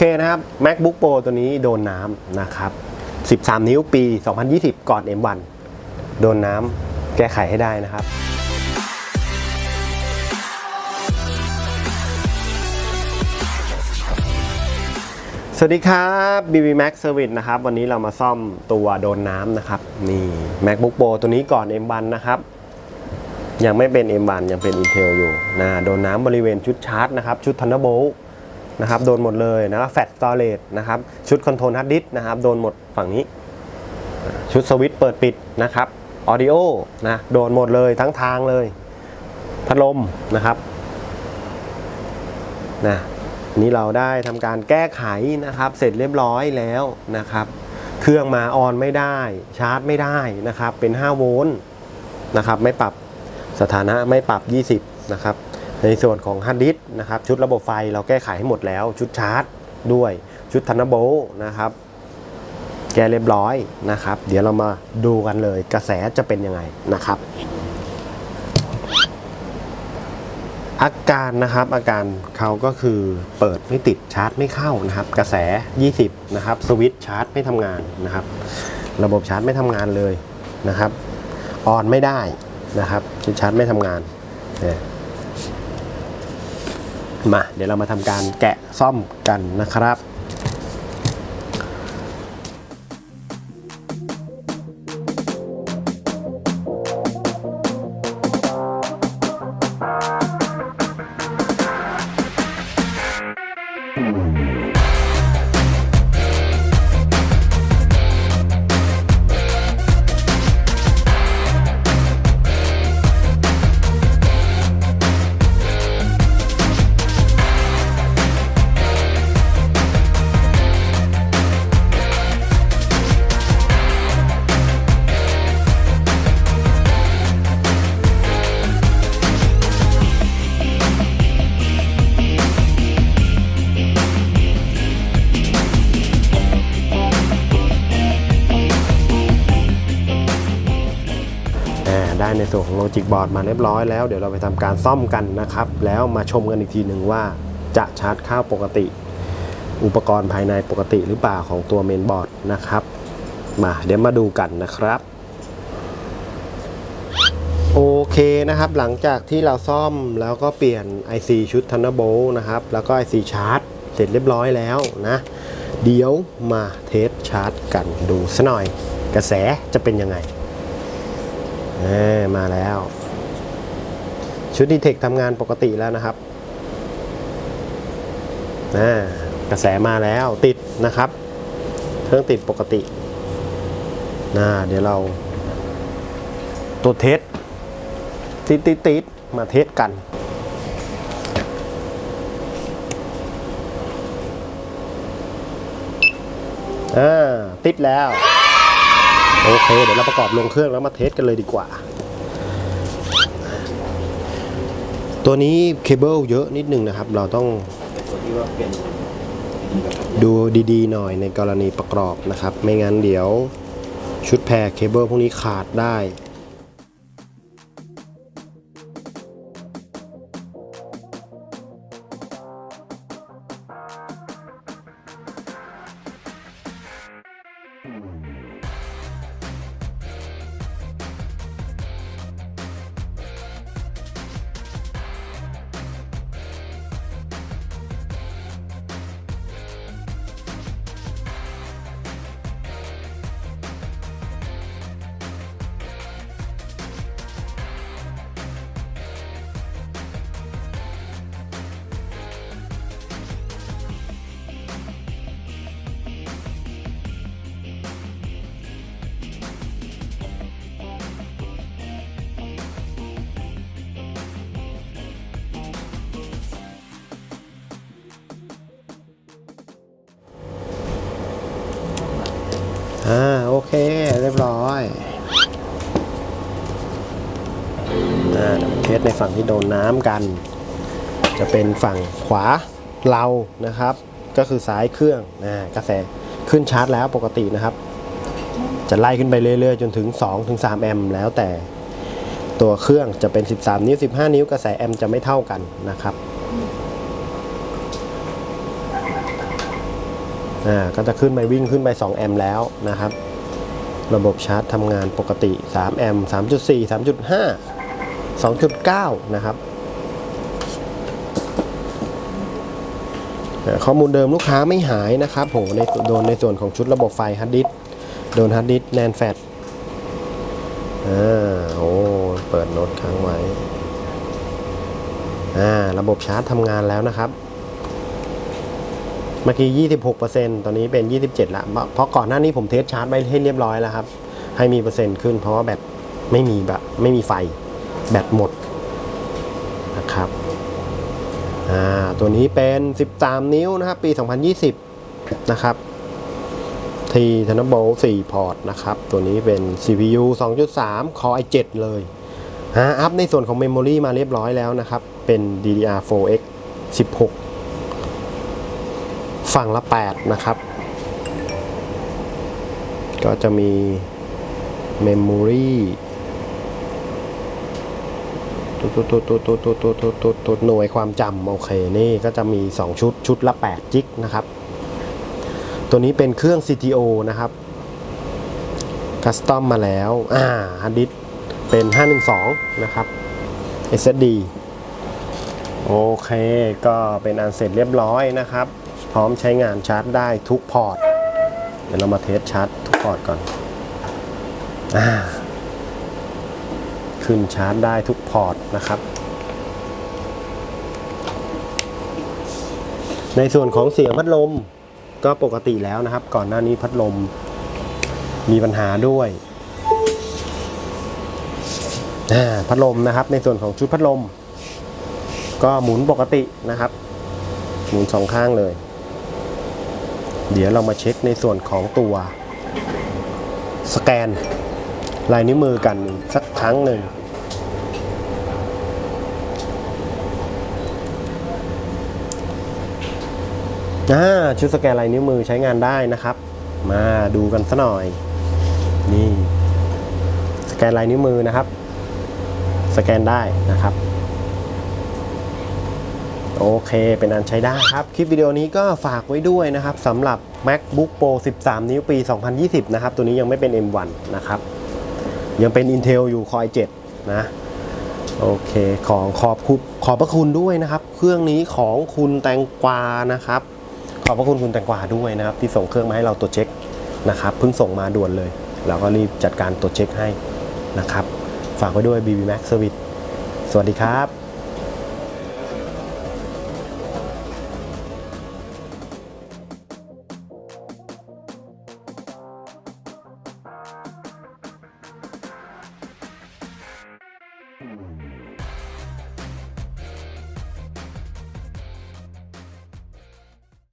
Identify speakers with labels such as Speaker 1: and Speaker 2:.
Speaker 1: เคนะครับ MacBook Pro ตัวนี้โดนน้ำนะครับ 13 นิ้วปี 2020 ก่อน M1 โดนน้ำแก้ไขให้ได้นะครับ สวัสดีครับ BB Max Service นะครับ วันนี้เรามาซ่อมตัวโดนน้ำนะครับ นี่ MacBook Pro ตัวนี้ก่อน M1 นะครับ ยังไม่เป็น M1 ยังเป็น Intel อยู่นะโดนน้ำบริเวณชุดชาร์จนะครับ ชุด Thunderbolt นะครับโดนหมดเลยนะครับแฟลชสตอเรจนะครับชุดคอนโทรลฮาร์ดดิสนะครับโดนหมดฝั่งนี้ ชุดสวิตช์เปิดปิดนะครับออดิโอนะโดนหมดเลยทั้งทางเลย พัดลมนะครับนะนี่เราได้ทำการแก้ไขนะครับ เสร็จเรียบร้อยแล้วนะครับ เครื่องมาออนไม่ได้ชาร์จไม่ได้นะครับ เป็น 5 โวลต์นะครับ ไม่ปรับสถานะไม่ปรับ 20 นะครับ ในส่วนของฮาร์ดดิสก์นะครับชุดระบบไฟเราแก้ไขให้หมดแล้ว ชุดชาร์จด้วยชุดทันโบนะครับแก้เรียบร้อยนะครับ เดี๋ยวเรามาดูกันเลยกระแสจะเป็นยังไงนะครับ อาการนะครับอาการเขาก็คือเปิดไม่ติดชาร์จไม่เข้านะครับ กระแส 20 นะครับสวิตช์ชาร์จไม่ทำงานนะครับ ระบบชาร์จไม่ทำงานเลยนะครับออนไม่ได้นะครับชุดชาร์จไม่ทำงานเนี่ย มาเดี๋ยวเรามาทำการแกะซ่อมกันนะครับ ได้ในส่วนของโลจิกบอร์ดมาเรียบร้อยแล้วเดี๋ยวเราไปทำการซ่อมกันนะครับ แล้วมาชมกันอีกทีหนึ่งว่าจะชาร์จเข้าปกติ อุปกรณ์ภายในปกติหรือเปล่าของตัวเมนบอร์ดนะครับ มาเดี๋ยวมาดูกันนะครับโอเคนะครับหลังจากที่เราซ่อมแล้วก็เปลี่ยน IC ชุด Thunderbolt นะครับ แล้วก็ IC ชาร์จ เสร็จเรียบร้อยแล้วนะ เดี๋ยวมาเทสชาร์จกันดูซะหน่อย กระแสจะเป็นยังไง เออมาแล้ว ชุดดีเทคทำงานปกติแล้วนะครับอ่ากระแสมาแล้วติดนะครับ เครื่องติดปกตินะเดี๋ยวเราตัวเทสติดติดติดมาเทสกันอ่าติดแล้ว โอเค เดี๋ยวเราประกอบลงเครื่องแล้วมาเทสกันเลยดีกว่า ตัวนี้เคเบิลเยอะนิดนึงนะครับ เราต้องดูดีๆหน่อยในกรณีประกอบนะครับ ไม่งั้นเดี๋ยวชุดแพรเคเบิลพวกนี้ขาดได้ เค เรียบร้อยอ่าเดี๋ยวมาเทสในฝั่งที่โดนน้ำกัน จะเป็นฝั่งขวาเรานะครับ ก็คือซ้ายเครื่องนะกระแสขึ้นชาร์จแล้วปกตินะครับ จะไล่ขึ้นไปเรื่อยๆ จนถึง 2-3 แอมป์แล้วแต่ตัวเครื่องจะเป็น 13 นิ้ว 15 นิ้ว กระแสแอมป์จะไม่เท่ากันนะครับ อ่า ก็จะขึ้นไปวิ่งขึ้นไป 2 แอมป์แล้วนะครับ ระบบชาร์จทำงานปกติ 3 แอมป์ 3.4 3.5 2.9 นะครับ ข้อมูลเดิมลูกค้าไม่หายนะครับโหในโดนในส่วนของชุดระบบไฟฮาร์ดดิสโดนฮาร์ดดิสแนนแฟตอ่าโอ้เปิดโน้ตค้างไว้อ่าระบบชาร์จทำงานแล้วนะครับ เมื่อกี้26%ตอนนี้เป็น 27ละเพราะก่อนหน้านี้ผมเทสชาร์จไว้ให้เรียบร้อยแล้วครับ ให้มีเปอร์เซ็นต์ขึ้น เพราะว่าแบตไม่มีแบบไม่มีไฟ แบตหมดนะครับอ่าตัวนี้เป็น 13 นิ้วนะครับ ปี 2020 นะครับทีธนโบ4พอร์ตนะครับ ตัวนี้เป็น CPU 2.3 Core i7 เลยฮะอัพในส่วนของ Memory มาเรียบร้อยแล้วนะครับ เป็น DDR4X 16 ฝั่งละ 8 นะครับ ก็จะมี Memory ตัวตัวตัวตัวตัวตัวตัวตัวตัวหน่วยความจำโอเค นี่ก็จะมี 2 ชุด ชุดละ 8 จิกนะครับ ตัวนี้เป็นเครื่อง CTO นะครับ คัสตอมมาแล้ว อ่าฮาร์ดดิสเป็น 512 นะครับ SSD โอเค ก็เป็นอันเสร็จเรียบร้อยนะครับ ร้อมใช้งานชาร์จได้ทุกพอร์ต เดี๋ยวเรามาเทสชาร์จทุกพอร์ตก่อนอขึ้นชาร์จได้ทุกพอร์ตนะครับ ในส่วนของเสียงพัดลมก็ปกติแล้วนะครับ ก่อนหน้านี้พัดลมมีปัญหาด้วยพัดลมนะครับ ในส่วนของชุดพัดลม ก็หมุนปกตินะครับ หมุนสองข้างเลย เดี๋ยวเรามาเช็คในส่วนของตัวสแกน ลายนิ้วมือกันสักครั้งหนึ่งอ่าชุดสแกนลายนิ้วมือใช้งานได้นะครับ มาดูกันสัหน่อย นี่ สแกนลายนิ้วมือนะครับ สแกนได้นะครับ โอเค เป็นอันใช้ได้ครับ คลิปวิดีโอนี้ก็ฝากไว้ด้วยนะครับสำหรับ MacBook Pro 13 นิ้วปี 2020 นะครับ ตัวนี้ยังไม่เป็น M1 นะครับ ยังเป็น Intel อยู่ Core i7 นะ โอเค ของขอบคุณขอบพระคุณด้วยนะครับ เครื่องนี้ของคุณแตงกวานะครับ ขอบพระคุณคุณแตงกวาด้วยนะครับ ที่ส่งเครื่องมาให้เราตรวจเช็คนะครับ เพิ่งส่งมาด่วนเลย เราก็รีบจัดการตรวจเช็คให้นะครับ ฝากไว้ด้วย BB Max Service สวัสดีครับ